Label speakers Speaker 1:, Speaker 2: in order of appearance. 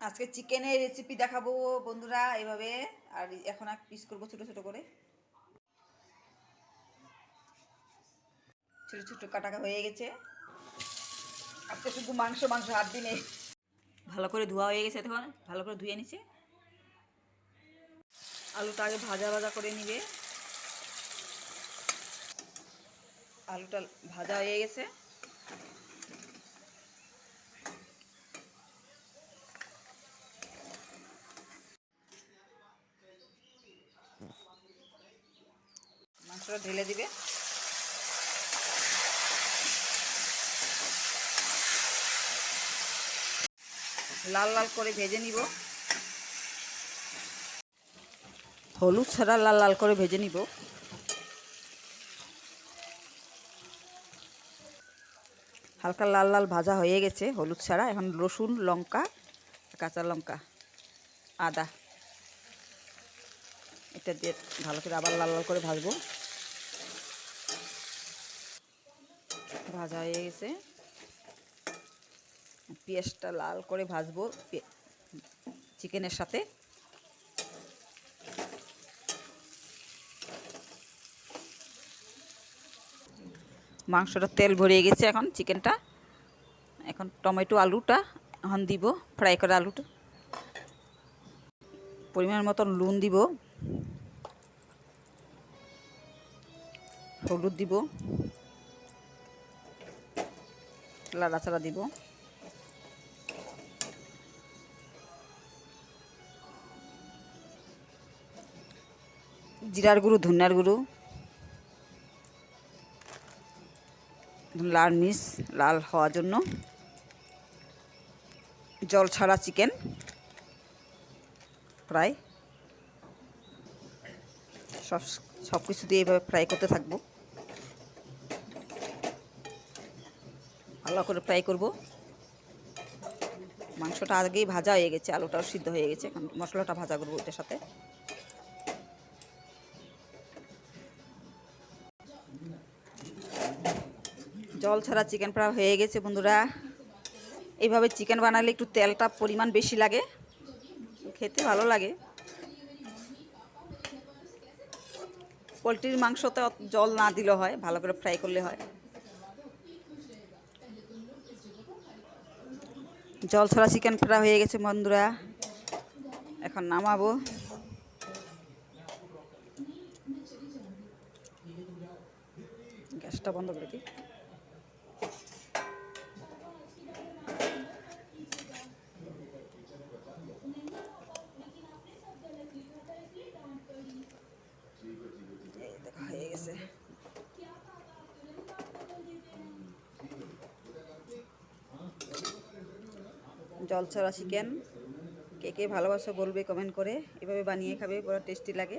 Speaker 1: আজকে চিকেনের রেসিপি দেখাবো বন্ধুরা এভাবে আর এখন এক পিস করব ছোটো ছোটো করে। ছোটো ছোটো কাটা হয়ে গেছে। আজকে শুধু মাংস মাংস হাত দিনে ভালো করে ধোয়া হয়ে গেছে তখন। ভালো করে ধুয়ে নিছে। আলুটা আগে ভাজা ভাজা করে নিবে। আলুটা ভাজা হয়ে গেছে। মাংসটা ঢেলে দিবে। লাল লাল করে ভেজে নিব। হলুদ ছাড়া লাল লাল করে ভেজে নিব। হালকা লাল লাল ভাজা হয়ে গেছে হলুদ ছাড়া। এখন রসুন, লঙ্কা, কাঁচা লঙ্কা, আদা। এটা দিয়ে ভালো করে আবার লাল লাল করে ভাজবো। ভাজা হয়ে গেছে। পেঁয়াজটা লাল করে ভাজবো চিকেনের সাথে। মাংসটা তেল ভরিয়ে গেছে এখন চিকেনটা। এখন টমেটো আলুটা এখন দিব, ফ্রাই করা আলুটা। পরিমাণ মতন নুন দিব। হলুদ দিব। লাড়াচাড়া দিব। জিরার গুঁড়ো ধনিয়ার গুঁড়ো লাল মিস লাল হওয়ার জন্য। জল ছাড়া চিকেন ফ্রাই সব সব কিছু দিয়ে এভাবে ফ্রাই করতে থাকব। ভালো করে ফ্রাই করব। মাংসটা আগেই ভাজা হয়ে গেছে, আলুটাও সিদ্ধ হয়ে গেছে মশলাটা ভাজা করব ওইটার সাথে। জল ছাড়া চিকেন ফ্রাই হয়ে গেছে বন্ধুরা। এইভাবে চিকেন বানালে একটু তেলটা পরিমাণ বেশি লাগে। খেতে ভালো লাগে। পোলট্রির মাংসতে জল না দিলেও হয়, ভালো করে ফ্রাই করলে হয়। জল ছড়া চিকেন ফ্রাই হয়ে গেছে বন্ধুরা। এখন নামাবো। গ্যাসটা বন্ধ করে দিই দেখা হয়ে গেছে জল ছড়া চিকেন কে কে ভালোবাসা বলবে কমেন্ট করে। এভাবে বানিয়ে খাবে, পুরো টেস্টি লাগে।